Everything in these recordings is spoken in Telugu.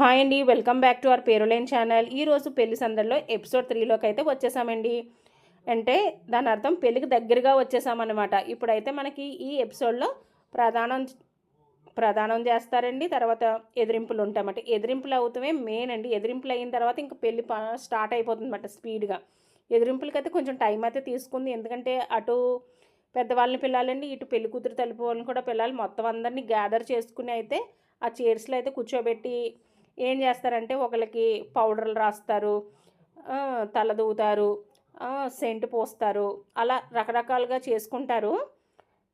హాయ్ అండి వెల్కమ్ బ్యాక్ టు అవర్ పేరులైన్ ఛానల్. ఈరోజు పెళ్ళి సందర్లో ఎపిసోడ్ త్రీలోకి అయితే వచ్చేసామండి. అంటే దాని అర్థం పెళ్ళికి దగ్గరగా వచ్చేసామన్నమాట. ఇప్పుడైతే మనకి ఈ ఎపిసోడ్లో ప్రధానం ప్రధానం చేస్తారండి. తర్వాత ఎదిరింపులు ఉంటాయన్నమాట ఎదిరింపులు అవుతామే మెయిన్ అండి. ఎదిరింపులు అయిన తర్వాత ఇంకా పెళ్ళి స్టార్ట్ అయిపోతుందన్నమాట స్పీడ్గా ఎదిరింపులకైతే కొంచెం టైం అయితే తీసుకుంది. ఎందుకంటే అటు పెద్దవాళ్ళని పిల్లాలండి ఇటు పెళ్ళి కూతురు తలుపు వాళ్ళని కూడా పిల్లలు మొత్తం అందరినీ గ్యాదర్ చేసుకుని అయితే ఆ చైర్స్లో అయితే కూర్చోబెట్టి ఏం చేస్తారంటే ఒకరికి పౌడర్లు రాస్తారు తల దూతారు సెంట్ పోస్తారు అలా రకరకాలుగా చేసుకుంటారు.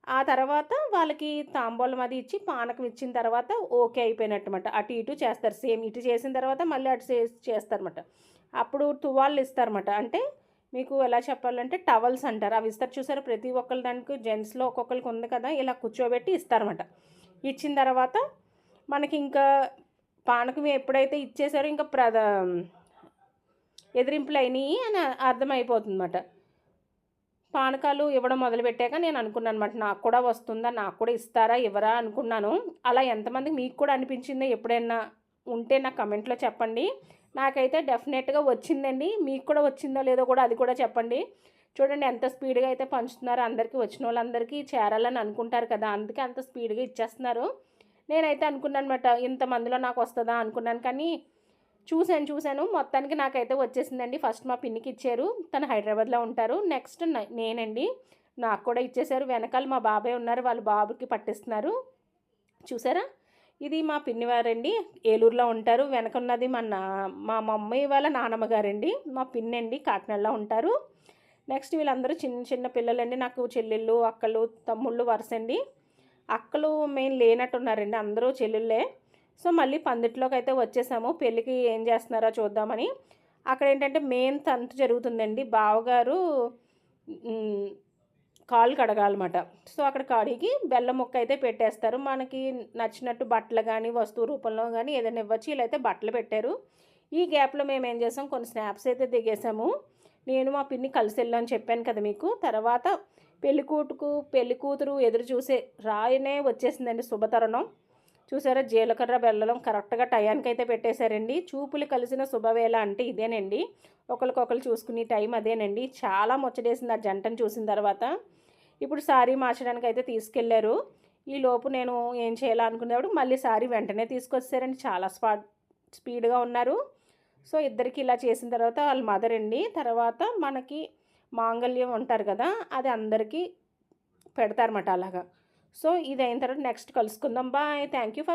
ఆ తర్వాత వాళ్ళకి తాంబూలం అది ఇచ్చి పానకం ఇచ్చిన తర్వాత ఓకే అయిపోయినట్టమాట. అటు ఇటు చేస్తారు. సేమ్ ఇటు చేసిన తర్వాత మళ్ళీ అటు చేస్తారన్నమాట. అప్పుడు తువాళ్ళు ఇస్తారన్నమాట. అంటే మీకు ఎలా చెప్పాలంటే టవల్స్ అంటారు. అవి ఇస్తారు చూసారు? ప్రతి ఒక్కరి దానికి జెంట్స్లో ఒక్కొక్కరికి ఉంది కదా ఇలా కూర్చోబెట్టి ఇస్తారన్నమాట. ఇచ్చిన తర్వాత మనకి ఇంకా పానకం ఎప్పుడైతే ఇచ్చేసారో ఇంకా ప్రధ ఎదిరింపులు అయినాయి అని అర్థమైపోతుందన్నమాట. పానకాలు ఇవ్వడం మొదలుపెట్టాక నేను అనుకున్నాను అనమాట నాకు కూడా వస్తుందా నాకు కూడా ఇస్తారా ఇవ్వరా అనుకున్నాను. అలా ఎంతమందికి మీకు కూడా అనిపించిందో ఎప్పుడైనా ఉంటే నా కమెంట్లో చెప్పండి. నాకైతే డెఫినెట్గా వచ్చిందండి. మీకు కూడా వచ్చిందో లేదో కూడా అది కూడా చెప్పండి. చూడండి ఎంత స్పీడ్గా అయితే పంచుతున్నారో అందరికీ వచ్చిన వాళ్ళందరికీ చేరాలని అనుకుంటారు కదా అందుకే అంత స్పీడ్గా ఇచ్చేస్తున్నారు. నేనైతే అనుకున్నాను అనమాట ఇంతమందిలో నాకు వస్తుందా అనుకున్నాను. కానీ చూశాను చూశాను. మొత్తానికి నాకైతే వచ్చేసిందండి. ఫస్ట్ మా పిన్నికి ఇచ్చారు. తను హైదరాబాద్లో ఉంటారు. నెక్స్ట్ నేనండి. నాకు కూడా ఇచ్చేశారు వెనకాల మా బాబాయ్ ఉన్నారు. వాళ్ళ బాబుకి పట్టిస్తున్నారు. చూసారా ఇది మా పిన్నివారండి ఏలూరులో ఉంటారు. వెనక ఉన్నది మా నా మా మమ్మీ వాళ్ళ నానమ్మ గారండి. మా పిన్ని అండి కాకినాడలో ఉంటారు. నెక్స్ట్ వీళ్ళందరూ చిన్న చిన్న పిల్లలండి. నాకు చెల్లెళ్ళు అక్కలు తమ్ముళ్ళు వరుసండి. అక్కలు మెయిన్ లేనట్టున్నారండి అందరూ చెల్లెళ్ళే. సో మళ్ళీ పందిట్లోకి అయితే వచ్చేసాము. పెళ్ళికి ఏం చేస్తున్నారో చూద్దామని. అక్కడ ఏంటంటే మెయిన్ తంతు జరుగుతుందండి. బావగారు కాలు కడగాలన్నమాట. సో అక్కడ కడిగి బెల్లం ముక్క అయితే పెట్టేస్తారు. మనకి నచ్చినట్టు బట్టలు కానీ వస్తువు రూపంలో కానీ ఏదైనా ఇవ్వచ్చు. వీళ్ళైతే బట్టలు పెట్టారు. ఈ గ్యాప్లో మేము ఏం చేసాం? కొన్ని స్నాప్స్ అయితే దిగేసాము. నేను మా పిన్ని కలిసి వెళ్ళామని చెప్పాను కదా మీకు. తర్వాత పెళ్ళికూటుకు పెళ్ళికూతురు ఎదురు చూసే రాయనే వచ్చేసిందండి శుభతరుణం. చూసారా జీలకర్ర బెల్లం కరెక్ట్గా టయానికి అయితే పెట్టేశారండి. చూపులు కలిసిన శుభవేళ అంటే ఇదేనండి. ఒకరికొకరు చూసుకునే టైం అదేనండి. చాలా ముచ్చటేసింది ఆ జంటను చూసిన తర్వాత. ఇప్పుడు శారీ మార్చడానికి అయితే తీసుకెళ్ళారు. ఈ లోపు నేను ఏం చేయాలనుకునేప్పుడు మళ్ళీ శారీ వెంటనే తీసుకొచ్చారండి చాలా స్పా స్పీడ్గా ఉన్నారు. సో ఇద్దరికి ఇలా చేసిన తర్వాత వాళ్ళ మదర్ అండి తర్వాత మనకి మాంగళ్యం ఉంటారు కదా అది అందరికీ పెడతారన్నమాట అలాగా. సో ఇది అయిన తర్వాత నెక్స్ట్ కలుసుకుందాం. బాయ్. Thank you for